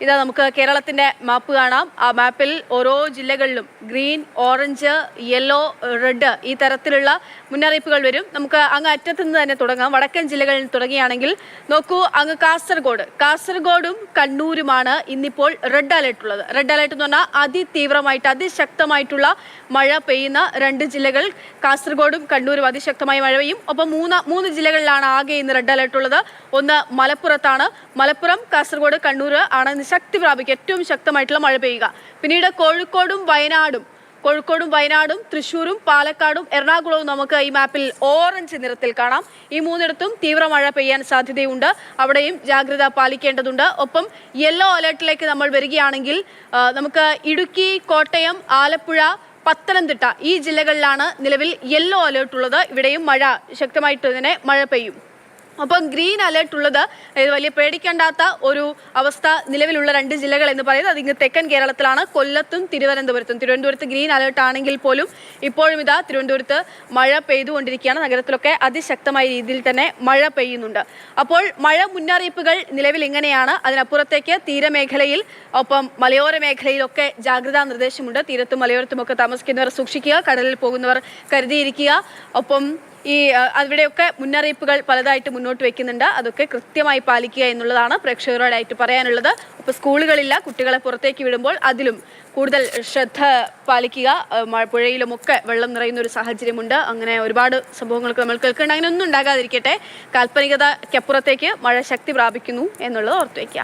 ഇതാ നമുക്ക് കേരളത്തിന്റെ മാപ്പ് കാണാം. ആ മാപ്പിൽ ഓരോ ജില്ലകളിലും ഗ്രീൻ ഓറഞ്ച് യെല്ലോ റെഡ് ഈ തരത്തിലുള്ള മുന്നറിയിപ്പുകൾ വരും. നമുക്ക് അങ്ങ് അറ്റത്തു നിന്ന് തന്നെ തുടങ്ങാം. വടക്കൻ ജില്ലകളിൽ തുടങ്ങിയാണെങ്കിൽ നോക്കൂ അങ്ങ് കാസർഗോഡ്. കാസർഗോഡും കണ്ണൂരുമാണ് ഇന്നിപ്പോൾ റെഡ് അലേർട്ട് ഉള്ളത്. റെഡ് അലേർട്ട് എന്ന് പറഞ്ഞാൽ അതിതീവ്രമായിട്ട് അതിശക്തമായിട്ടുള്ള മഴ പെയ്യുന്ന രണ്ട് ജില്ലകൾ. കാസർഗോഡും കണ്ണൂരും അതിശക്തമായ മഴ പെയ്യും. ഒപ്പം മൂന്ന് മൂന്ന് ജില്ലകളിലാണ് ആകെ ഇന്ന് റെഡ് അലേർട്ട് ഉള്ളത്. ഒന്ന് മലപ്പുറത്താണ്. മലപ്പുറം കാസർഗോഡ് കണ്ണൂർ ആണ് ശക്തി പ്രാപിക്കുക. ഏറ്റവും ശക്തമായിട്ടുള്ള മഴ പെയ്യുക. പിന്നീട് കോഴിക്കോടും വയനാടും കോഴിക്കോടും വയനാടും തൃശ്ശൂരും പാലക്കാടും എറണാകുളവും നമുക്ക് ഈ മാപ്പിൽ ഓറഞ്ച് നിറത്തിൽ കാണാം. ഈ മൂന്നിടത്തും തീവ്ര മഴ പെയ്യാൻ സാധ്യതയുണ്ട്. അവിടെയും ജാഗ്രത പാലിക്കേണ്ടതുണ്ട്. ഒപ്പം യെല്ലോ അലേർട്ടിലേക്ക് നമ്മൾ വരികയാണെങ്കിൽ നമുക്ക് ഇടുക്കി കോട്ടയം ആലപ്പുഴ പത്തനംതിട്ട ഈ ജില്ലകളിലാണ് നിലവിൽ യെല്ലോ അലേർട്ട് ഉള്ളത് ഇവിടെയും മഴ ശക്തമായിട്ട് തന്നെ മഴ പെയ്യും. അപ്പം ഗ്രീൻ അലേർട്ട് ഉള്ളത് വലിയ പേടിക്കേണ്ടാത്ത ഒരു അവസ്ഥ നിലവിലുള്ള രണ്ട് ജില്ലകൾ എന്ന് പറയുന്നത് അത് ഇങ്ങ് തെക്കൻ കേരളത്തിലാണ് കൊല്ലത്തും തിരുവനന്തപുരത്തും. തിരുവനന്തപുരത്ത് ഗ്രീൻ അലേർട്ട് ആണെങ്കിൽ പോലും ഇപ്പോഴും ഇതാ തിരുവനന്തപുരത്ത് മഴ പെയ്തുകൊണ്ടിരിക്കുകയാണ്. നഗരത്തിലൊക്കെ അതിശക്തമായ രീതിയിൽ തന്നെ മഴ പെയ്യുന്നുണ്ട്. അപ്പോൾ മഴ മുന്നറിയിപ്പുകൾ നിലവിൽ ഇങ്ങനെയാണ് അതിനപ്പുറത്തേക്ക് തീരമേഖലയിൽ ഒപ്പം മലയോര മേഖലയിലൊക്കെ ജാഗ്രതാ നിർദ്ദേശമുണ്ട്. തീരത്തും മലയോരത്തുമൊക്കെ താമസിക്കുന്നവർ സൂക്ഷിക്കുക കടലിൽ പോകുന്നവർ കരുതിയിരിക്കുക. ഒപ്പം ഈ അവിടെയൊക്കെ മുന്നറിയിപ്പുകൾ പലതായിട്ട് മുന്നോട്ട് വെക്കുന്നുണ്ട്. അതൊക്കെ കൃത്യമായി പാലിക്കുക എന്നുള്ളതാണ് പ്രേക്ഷകരോടായിട്ട് പറയാനുള്ളത്. ഇപ്പോൾ സ്കൂളുകളില്ല കുട്ടികളെ പുറത്തേക്ക് വിടുമ്പോൾ അതിലും കൂടുതൽ ശ്രദ്ധ പാലിക്കുക. പുഴയിലുമൊക്കെ വെള്ളം നിറയുന്ന ഒരു സാഹചര്യമുണ്ട്. അങ്ങനെ ഒരുപാട് സംഭവങ്ങൾക്ക് നമ്മൾ കേൾക്കുന്നുണ്ട്. അങ്ങനെ ഒന്നും ഉണ്ടാകാതിരിക്കട്ടെ. കാൽപ്പനികതയ്ക്കപ്പുറത്തേക്ക് മഴ ശക്തി പ്രാപിക്കുന്നു എന്നുള്ളത് ഓർത്തു വയ്ക്കുക